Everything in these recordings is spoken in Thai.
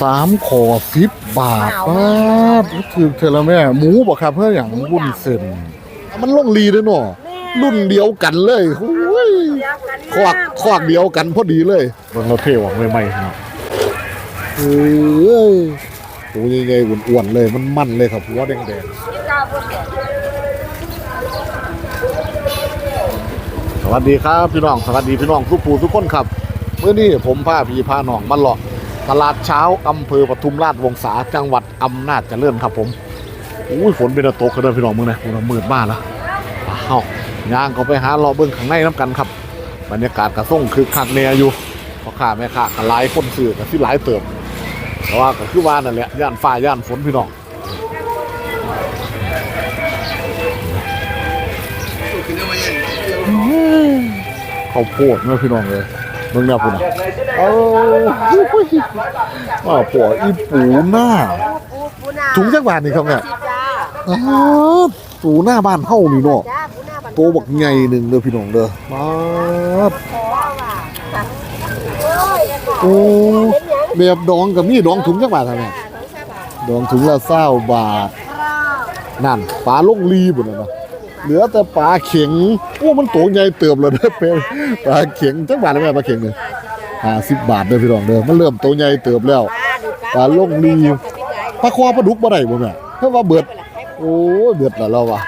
สามขอสิบบาทป้าดถือเทอละแม่ หมูบ่ครับเพื่ออย่างวุ้นเส้น มันล่องลีเด้อเนาะรุ่นเดียวกันเลยโอ้ยควักควักเดียวกันพอดีเลยมันเราเท่หวังใหม่ๆครับเฮ้ยตัวใหญ่ๆอ้วนๆเลยมันมันเลยครับหัวแดงๆสวัสดีครับพี่น้องสวัสดีพี่น้องทุกผู้ทุกคนครับเมื่อนี้ผมพาพี่พาน้องมาเลาะ ตลาดเช้าอำเภอปทุมราชวงศาจังหวัดอำนาจเจริญครับผมอุ้ยฝนเป็นตะตกกันเลยพี่น้องมึงนะมันมืดมากแล้วอ้าวย่างเขาไปหารอเบิ้งข้างในน้ำกันครับ บรรยากาศกระส่งคือคักเนียอยู่เพราะข้าแม่ค้าก็หลายคนซื้อก็ที่หลายเติบแต่ว่าก็คือว่านั่นแหละย่านฟ้าย่านฝนพี่น้องเขาวโพดเมื่อพี่น้องเลย มืองนี่ยพุ่นน่ะเอาว่าปวอีปูหน้า ถุงจักบาทนี่ครับเนี่ยปูหน้าบ้านเฮ้านี่เนาะโตบักใหญ่หนึ่งเด้อพี่น้องเด้อมาโอ้แบบดองกับมีดองถุงจักบาทเท่านั้นน้องดองถุงละเศร้าบาทนั่นปลาลงลีบุ่นนะ เหลือแต่ปลาเข็งโอ้มันโตใหญ่เติบเลยเด้อเป็นปลาเข็งจักบาทได้ไหมปลาเข็งเนี่ยห้าสิบบาทเด้อพี่น้องเด้อมันเริ่มโตใหญ่เติบแล้วปลาลงลีปลาคอปลาดุกบ่ได้บ่แม่เพราะว่าเบิดโอ้ยเบิดแล้วเราว่ะ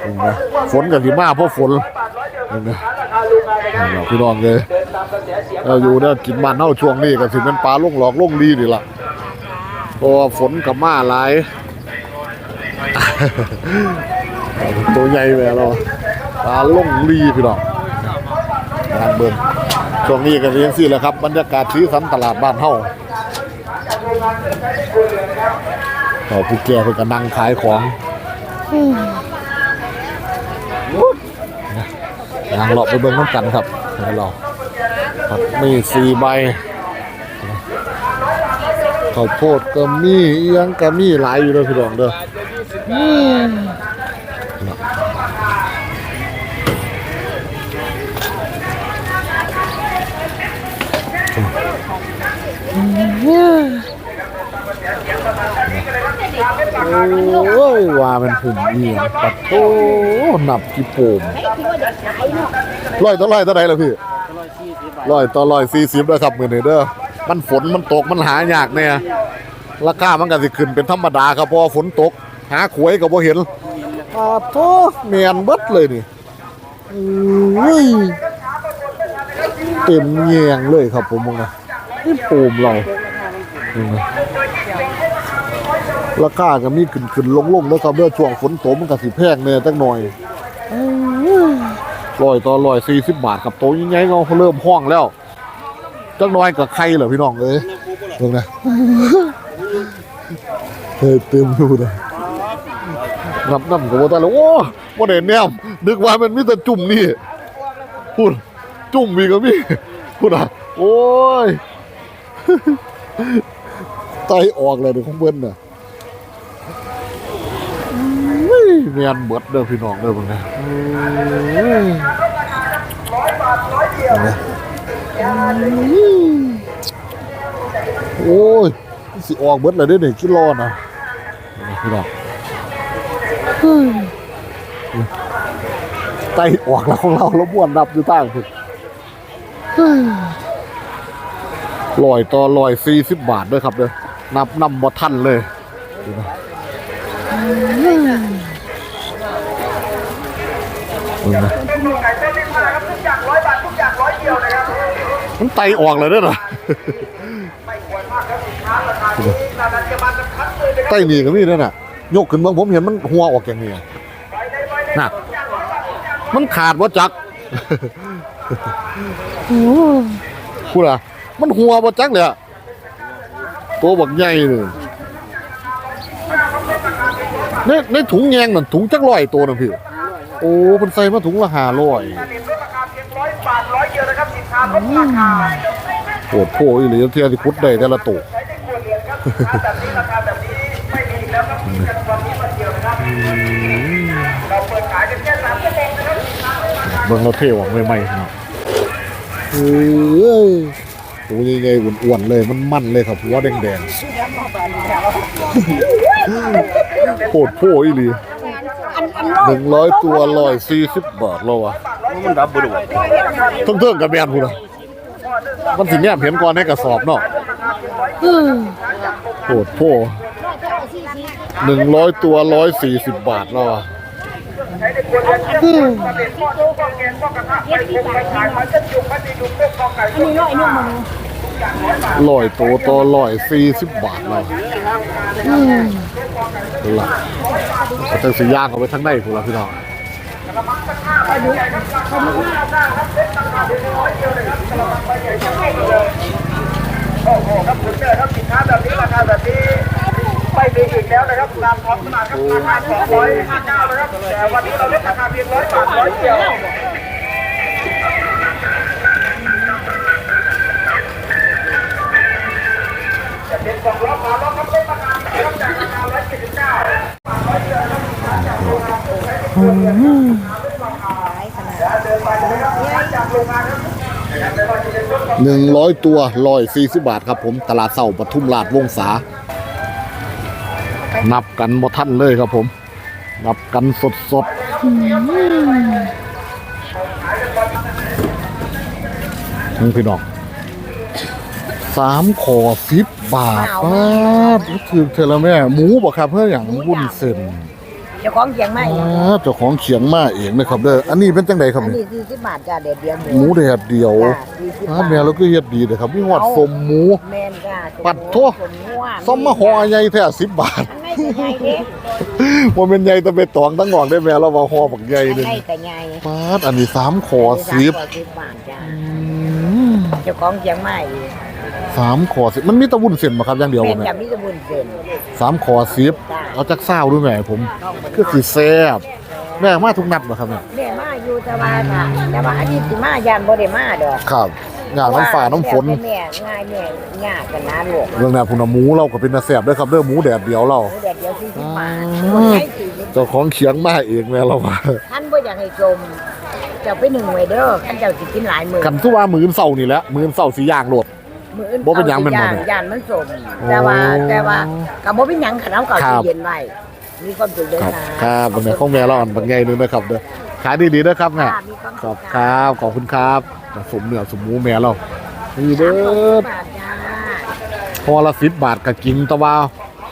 เห็นไหมฝนกับสิมาเพราะฝนเห็นไหมพี่น้องเลยเราอยู่เนี่ยกินบ้านเฮาช่วงนี้ก็สิเป็นปลาลงหลอกลงลีนี่ล่ะเพราะฝนกับมาหลาย ตัวใหญ่แม่เราปลาล่งลีพี่น้องงานเบิ่งช่วงนี้ก็เรียนสิแหละครับ บรรยากาศสีสันตลาดบ้านเฮาเขาผู้แก่เพิ่นก็นั่งขายของยางเลาะไปเบิ่งน้ำกันครับให้เราผัดมีสี่ใบข้าวโพดก็มีเอียงก็มีหลายอยู่เลยพี่น้องเด้อ โอ้ยว่ามันผุ่มเอียปัดโตหนับกี่โปมร้อยต่อร้อยต่อไหนล่ะพี่ร้อยต่อร้อยสี่สิบแล้วครับมือนี้เด้อมันฝนมันตกมันหายากเนี่ยราคามันก็สิขึ้นเป็นธรรมดาครับพราะว่าฝนตก หาขวยก็บ่เห็นอาโทเมียนเบิดเลยนี่อุ้ยเต็มแยงเลยครับผมมองนะนี่ป่มเรา ราคาก็มีขึ้นขึ้นลงลงแล้วครับเมื่อช่วงฝนตกมันก็สิแพงเนี่ยจักหน่อยร้อยต่อร้อยสี่สิบบาทกับโตยังไงเราเริ่มห้องแล้วจักหน่อยกับใครเหรอพี่น้องเอ้ยเบิ่งนะเฮ้ยเต็มอยู่นะนับนับกับว่าตายแล้วโอ้บ่ได้แนมนึกว่ามันมีแต่จุ่มนี่พูดจุ่มมีก็มีพูดอะโอ้ยไตออกเลยเดี๋ยวของเบิ้นน่ะ อุ้ย เมียนเบิดเด้อพี่น้องเด้อมึงนะอุ้ยเห็นไหมอุ้ยโอ้ยสิออกเบิดเลยเด้อนี่งกิโลนะพี่น้องไตออกแล้วของเราแล้วบ้วนนับอยู่ใต้พุ่นเฮ้ยลอยต่อลอยสี่สิบบาทด้วยครับเด้อนับนำบ่ทันเลยดูนะ มึงนะมันไตออกเลยเด้อนะไตหนีก็มีเด้อน่ะยกขึ้นเบางผมเห็นมันหัวออกอย่างนี้อะน่ะมันขาดว่าจักพูดอะมันหัวว่าจักเลยอะตัวบักใหญ่เลยในในถุงแยงนั่นถุงจักร้อยตัวน่ะพี่ โอ้มันใส่มาถุงละห้าร้อยโอดโพอีหลีเทียที่คุดได้แต่ละตัวเบิ่งเราเท่หวังใหม่ๆเนาะเฮ้ยโตตัวใหญ่ๆอ้วนๆเลยมันมันเลยครับหัวแดงๆโคตรโพอีหลี หนึ่งร้อยตัวร้อยสี่สิบบาทแล้ววะมันดับบ่ดูเทิงๆกับแมนพูดนะมันสิแนบเห็นก่อนในกระสอบเนาะโคตรโพหนึ่งร้อยตัวร้อยสี่สิบบาทแล้ววะ ร้อยโตต่อร้อยสี่สิบบาทแล้วล่ะก็จะสีย่างเอาไปทั้งในพูดละพี่น้องโอ้โหครับคุณเจอครับสินค้าแบบนี้ราคาแบบนี้ไม่มีอีกแล้วนะครับตามท้องตลาดครับราคา259นะครับแต่วันนี้เราเลดราคาเพียงร้อยบาทร้อยเดียว เป็นสองล้อขวาล้อครับลดราคาครับจากราคา179หนึ่งร้อยตัวร้อยสี่สิบบาทครับผมตลาดเสาปทุมราชวงศานับกันบ่ทันเลยครับผม นับกันสดสดนี่พี่น้องสามขอสิบ บาทป้าดถือเทอละแม่หมูบ่ครับเพื่ออย่างวุ้นเส้นเจ้าของเขียงไม่อ่าเจ้าของเขียงมาเองนะครับเด้ออันนี้เป็นจังไดครับอันนี่นี้สี่สิบบาทจ้าเด็ดเดียวหหมูแดดเดียวจ้าสี่สิบอ่าบาทแม่เราก็เฮ็ดดีเลยครับมีหอดสมหมู แม่นจ้าปัดทั่วสมงัวซ้อมมาห่อใหญ่แท้สิบบาท อันไม่แต่ใหญ่เด้ว่าเป็นใหญ่แตะไปตองตั้งงอกได้แม่เราว่าห่อบักใหญ่อันเลยไม่แต่ใหญ่ปาดอันนี้สามขอสิบสามสิบบาทจ้าเจ้าของเขียงไม่ สามขอสิบมันมีแตะวุ่นเส้นมาครับอย่างเดียวแม่บ่นแม่กับมิตรบุญเส้นสามขอสิบเอาจักเศร้าด้วยแม่ผมคือสิแซ่บแม่มาทุกนัดบ่ครับเนี่ยแม่มาอยู่แต่ว่าค่ะแต่ว่าอันนี้สิมายานบ่ได้มาดอกครับงานน้ำฝ่าน้ำฝนแม่ง่ายแม่ยากกันนะลูกเรื่องแนวพุนหมูเราก็เป็นตาแซ่บเด้อครับเด้อหมูแดดเดียวเรา เดี๋ยวเดี๋ยวสี่สิบบาทอืมคนให้สี่สิบเจ้าของเขียงมาเองแม่เราว่าท่านบ่อยากให้จมเจ้าไปหนึ่งไว้เด้อท่านเจ้าสิกินหลายมื้อ กันทุว่ามื้อเช้านี่แหละมื้อเช้าสิย่างโลด มื้ออื่นบ่เป็นหยังแม่นบ่ย่างเนี่ยย่านมันสมแต่ว่าโอ้แต่ว่าก็บ่เป็นหยังคันเอาเก่าครับตู้เย็นไว้มีความสุขเด้อครับค่ะครับบางแม่ของแม่เราอันบางใหญ่นึงนะครับเด้อขายดีๆเด้อครับแม่ค่ะมีความคสุรับขครับขอบคุณครับสมเนื้อสมหมูแม่เรานี่เด้อบาทจ้าพอละสิบบาทก็กินแตะว่า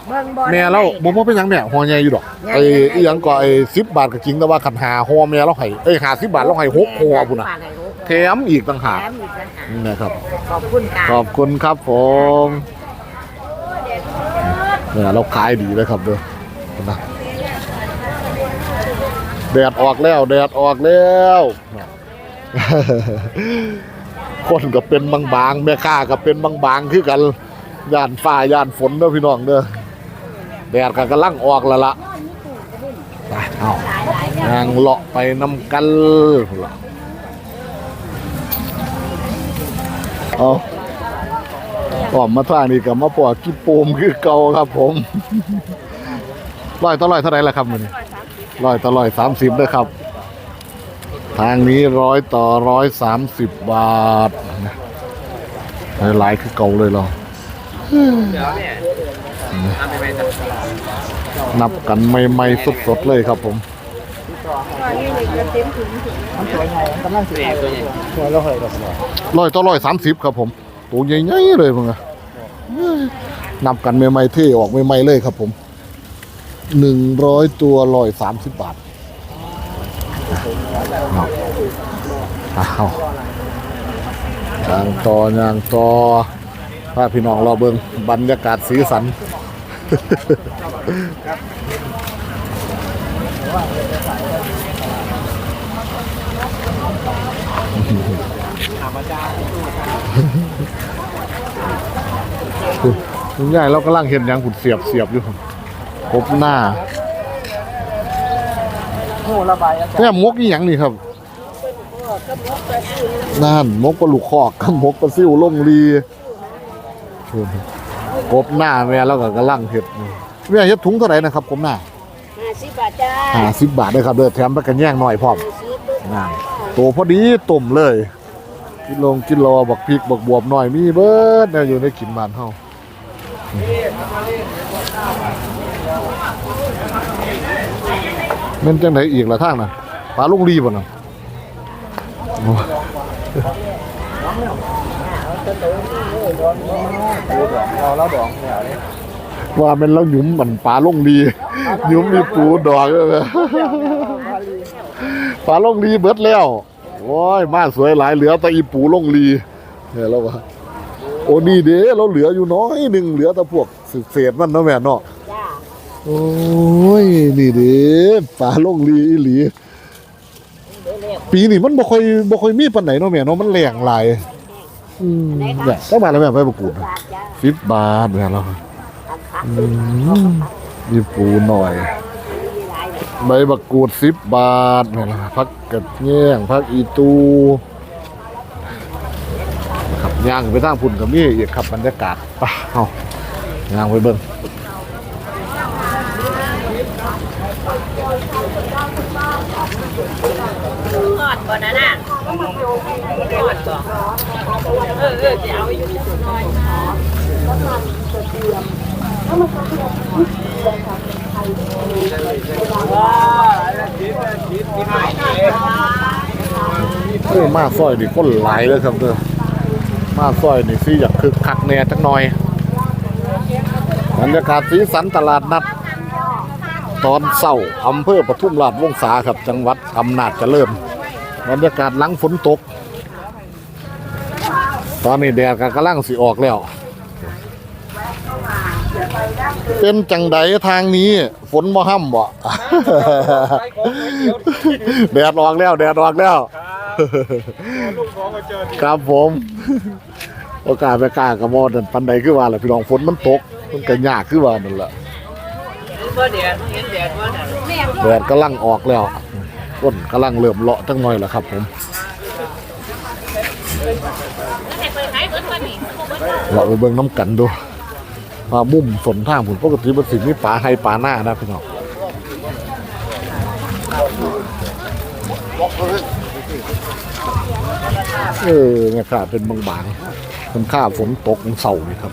เบิ่งบ่แม่เราบ่บ่เป็นหยังแม่ห่อใหญ่อยู่ดอกไอ้อีหยังก็ไอ้10บาทก็จริงแต่ว่าคันหาห่อแม่เราให้เอ้ย50บาทเราให้หกห่อพุ่นน่ะ บาทให้หกแถมอีกต่างหากแถมอีกต่างหากนี่นะครับ ขอบคุณค่ะขอบคุณครับผมเนี่ยเราขายดีเลยครับเด้อนะแดดออกแล้วแดดออกแล้วคนก็เป็นบางๆแม่ค้าก็เป็นบางๆคือกันย่านฟ้าย่านฝนเด้อพี่น้องเด้อแดดก็กำลังออกแล้วล่ะไปเอานางเลาะไปนำกันพุ่นล่ะ เอาออมมาทางนี้กับมาปอกิโปมคือเก่าครับผมร้อยต่อร้อยเท่าไหร่ละครับมันร้อยต่อร้อยสามสิบด้วยครับ ทางนี้ร้อยต่อร้อยสามสิบบาทหลายๆคือเก่าเลยเหรอนับกันใหม่ๆสดๆเลยครับผม ร้อยต่อร้อยสามสิบครับผมตัวใหญ่ๆเลยมึงอะนับกันใหม่ๆเท่ออกใหม่ๆเลยครับผมหนึ่งร้อยตัวร้อยสามสิบบาทอ้าวยางต่อยางต่อพาพี่น้องเราเบิงบรรยากาศสีสัน คุณยายเรากำลังเห็นหยังขุดเสียบเสียบอยู่ครบหน้าโอ้ระบายอากาศแม่มกอีหยังนี่ครับนั่นมกปลาลูกคอกกับมกปลาซิวลงรีกบหน้าแม่แล้วก็กำลังเห็ดนี่แม่เฮ็ดถุงเท่าไหร่นะครับกบหน้าห้าสิบบาทจ้าห้าสิบบาทเลยครับเด้อแถมไปกันแย่งหน่อยพร้อมนั่นโตพอดีตุ่มเลย กินลงกินรอบักพริกบักบวบหน่อยมีเบิดแนวอยู่ในกินบ้านเฮาแมันจังไดอีกละทางน่ะปลาลุงรีบ่น่ะว่าแมันเราหยุมมันปลาลงดีหยุมมีปูดอกเลยปลาลงลีเบิดแล้ว โอ้ยมาสวยหลายเหลือแต่อีปูลงลีเนี่ยแล้วว่าโอ้นี่เด้เราเหลืออยู่น้อยหนึ่งเหลือแต่พวกเศษๆมันเนาะแม่เนาะจ้าโอ้ยนี่เด้ปลาลงลีอีหลี ปีนี้มันบ่ค่อยบ่ค่อยมีปานไหนเนาะแม่เนาะมันแรงหลายอืมเนี่ยก็มาแล้วแม่ไปประกูดบาทจ้าสิบบาทแม่เราอืมมีปูหน่อย ใบบักกูดสิบบาทนี่ล่ะพักกระแยงพักอีตูขับย่างไปทางพุ่นกับมีอีกขับบรรยากาศไปเอาย่างไปเบิ่งทอดก่อนนะน่ะทอดก่อนเออเออจะเอาอยู่ที่น้อย โอ้มาซอยนี่คนหลายเลยครับเด้อมาซอยนี่สิอยากคึกคักแน่จักหน่อยบรรยากาศสีสันตลาดนัด ตอนเศร้าอำเภอปทุมราชวงศาครับ จังหวัดอำนาจเจริญบรรยากาศหลังฝนตก ตอนนี้แดดก็กำลังสิออกแล้ว เป็นจังไดทางนี้ ฝนบ่ห้ำบ่แดดออกแล้วแดดออกแล้ว ครับผม โอกาสไปกล้ากระมอดันปันใดคือว่าแหละพี่น้องฝนมันตก มันก็ยากคือว่านั่นแหละก็เดี๋ยวเห็นแดดว่าน่ะแดดกำลังออกแล้วฝนกำลังเริ่มเลาะจังหน่อยแล้วครับผมเราไปเบิ่งน้ำกันดู ว่ามุมสนท่างผุนปกติมันสิมีป่าให้ป่าหน้านะพี่น้องเออเนี่ยครับเป็นบางๆมันข้าฝนตกมันเศร้านี่ครับ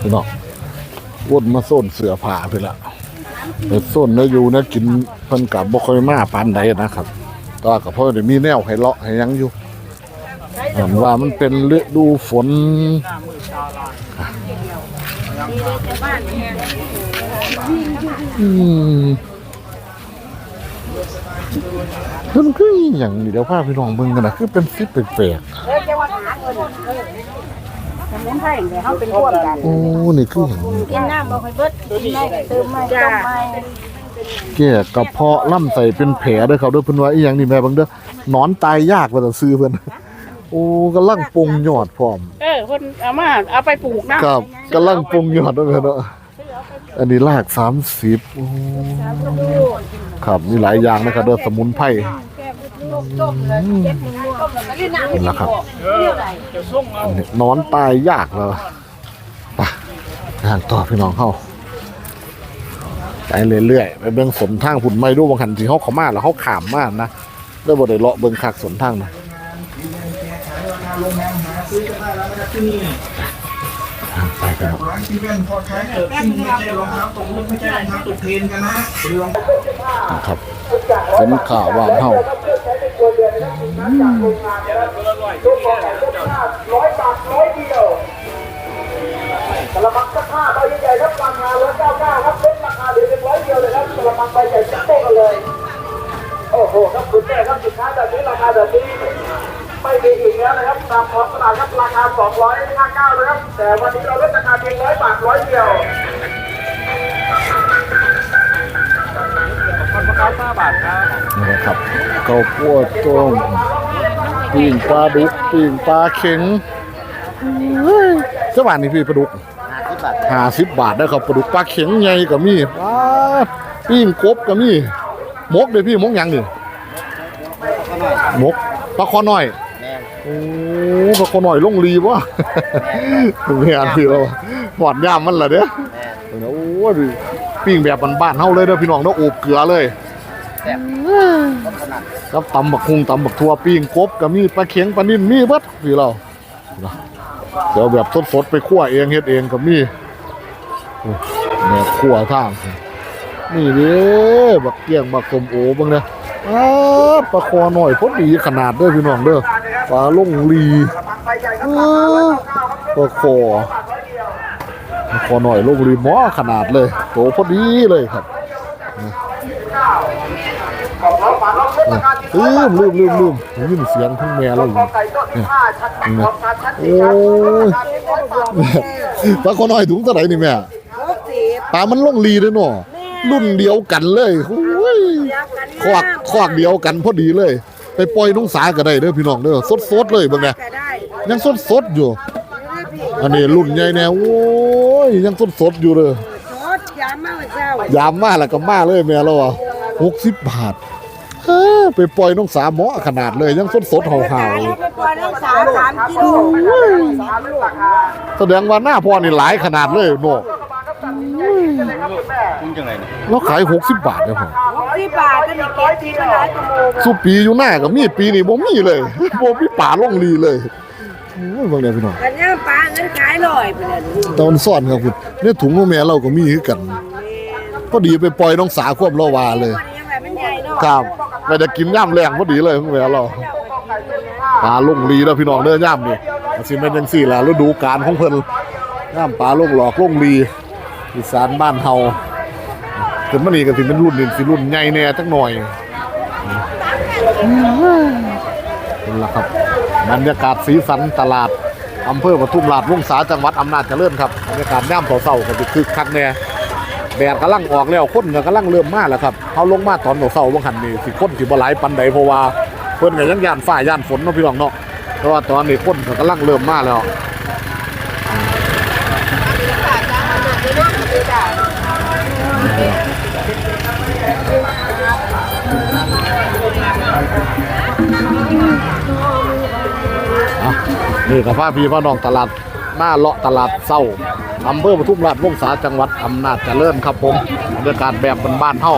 พี่น้องวนมาโซนเสือผ้าไปละไปโซนเนื้ออยู่นื้อกินเพิ่นกับบ่ค่อยมาปานใดนะครับตากับพ่อเดี๋ยวมีแนวให้เลาะให้ยังอยู่ว่ามันเป็นฤดูฝนอืมเพิ่นคืออย่างเดี๋ยวพาพี่น้องเบิ่งกันนะคือเป็นสิแปลก ออจะว่าหาเงินเออสมุนไพรเดี๋ยวเขาเป็นร่วมกันๆโอ้นี่คือหยังกินน้ำบ่ค่อยเบิดกินได้เติมไม่ต้มไม่แก่กระเพาะลำไส้เป็นแผลเด้อครับเด้อเพิ่นว่าอีหยังนี่แม่เบิ่งเด้อหนอนตายยากว่าแต่ซื้อเพิ่นโอ้กำลังปรุงยอดพร้อม เออคนเอามาเอาไปปลูกนะครับกำลังปรุงยอดด้วยแม่เนาะอันนี้ราก30โอ้ครับมีหลายอย่างนะครับเด้อสมุนไพร นี่ล่ะครับอันอนตายยากแล้วไปงานต่อพี่น้องเฮาไปเรื่อยๆไปเบิ่งสนทางหุ่นไม้ดูบางหันที่เฮาเขามาแล้วเฮาขามมานะได้บ่ได้เลาะเบิ่งคักสนทางนะไปกันครับร้านซีเว่นพอแท้เกิดขึ้นไม่ใช่รองเท้าตกรุ่นไม่ใช่รองเท้าตกเทรนกันนะครับเป็นข่าวว่างเฮา ร้องก็ได้ร้อยบาทร้อยเดียวกระมังสักผ้าใบใหญ่ๆครับราคาร้อยเก้าเก้าครับเป็นราคาเดียวเป็นร้อยเดียวเลยครับกระมังใบใหญ่จับโต๊ะกันเลย โอ้โหครับคุณแม่ครับสินค้าแบบนี้ราคาแบบนี้ไม่มีอีกแล้วนะครับตามท้องตลาดครับราคา259นะครับ แต่วันนี้เราลดราคาเพียงร้อยบาทร้อยเดียวนี่นะครับ ข้าวคั่วต้มปิ้งปลาดุกปิ้งปลาเข็งเฮ้ยเจ้าบ้านนี่พี่ปลาดุกห้าสิบบาทได้ครับปลาดุกปลาเข็งใหญ่ก็มีปลาปิ้งกบก็มีมกเลยพี่มกหยังนี่มกปลาคอน้อยอ้ก็คนหน่อยลงรีบ่แม่นพี่เราหอดย่ามมันล่ะเด้โอ้ยปิ้งแบบบ้านๆเฮาเลยเด้อพี่น้องเนาะโอบเกลือเลย กับตำบักคุงตำบักทั่วปิ้งกบก็มีปลาเข็งปลานิ่มมีเบิดพี่เราเดี๋ยวแบบสดๆไปคั่วเองเฮ็ดเองก็มีแม่คั่วทางนี่เด้บักเกี้ยงบักสมโอบิ่งเด้ออ้าปลาคอหน่อยพอดีขนาดเด้อพี่น้องเด้อปลาลงลีอ้ปลาคอปลาคอหน่อยลงลีหมอขนาดเลยโตพอดีเลยครับ ลืมลืมลืมลืมได้ยินเสียงทั้งแม่เราอยู่โอ้ยปลาคอหน่อยถุงเท่าไหร่นี่แม่ปลามันลงลีเลยเนาะรุ่นเดียวกันเลยโอ้ยคอกคอกเดียวกันพอดีเลย ไปปล่อยนุ่งสาก็ได้เด้อพี่น้องเด้อสดสดๆเลยเบิ่งไงก็ได้ยังสดสดๆอยู่ อันนี้รุ่นใหญ่แน่โอ้ยยังสดสดๆอยู่เลยซอสยามาเจ้ายามมาแล้วก็มาเลยแม่เราอะหกสิบบาทเอ้อ ไปปล่อยน้องสาหมอขนาดเลยยังสดสดๆห่าวไปปล่อยน้องสาวสามกิโลๆแสดงว่าหน้าพ่อนี่หลายขนาดเลยโน่คุณจังไรเนี่ยเราขายหกสิบบาทเลยพ่อที่บาทก็นี่เก็บที่มันหลายกระโมงสุปีอยู่หน้าก็มีปีนี้บ่มีเลยบ่มีป่าล่องลีเลยโอ้ยเบางเดียวพี่น้องกันย่างปลาเงินขายลอยไปเลยตอนซ่อนครับคุณเนี่ยถุงของแม่เราก็มีคือกันพอดีไปปล่อยน้องสาควบเราวาเลยวันนี้ยังไงมันใหญ่เนาะครับ ไปจะกินย่ำแรงพอดีเลยของแม่เราปลาลุงลีแล้วพี่น้องเด้อย่ำนี่อาสิเป็นจังสี่แหละฤดูกาลของเพิ่นย่ำปลาลุงหลอกลุงลีอีสานบ้านเฮาถึงมันนี่ก็สิเป็นรุ่นนี่สิรุ่นใหญ่แน่จักหน่อยนี่แหละครับบรรยากาศสีสันตลาดอำเภอปทุมราชวงศาจังหวัดอำนาจเจริญครับบรรยากาศย่ำเศร้าๆก็คึกคักแน่ แดดกำลังออกแล้วคนก็กำลังเริ่มมาแล้วครับเขาลงมาตอนเสาร์บางหันนี่สิคนสิบ่หลายปันใดเพราะว่าเพิ่นก็ยังย่านฟ้าย่านฝนเนาะพี่น้องเนาะเพราะว่าตอนนี้คนก็กำลังเริ่มมาแล้วนี่กับพาพี่พ่อน้องตลาดหน้าเลาะตลาดเศร้า อำเภอปทุมราชวงศาจังหวัดอำนาจเจริญครับผมบรรยากาศแบบบ้านๆเฮา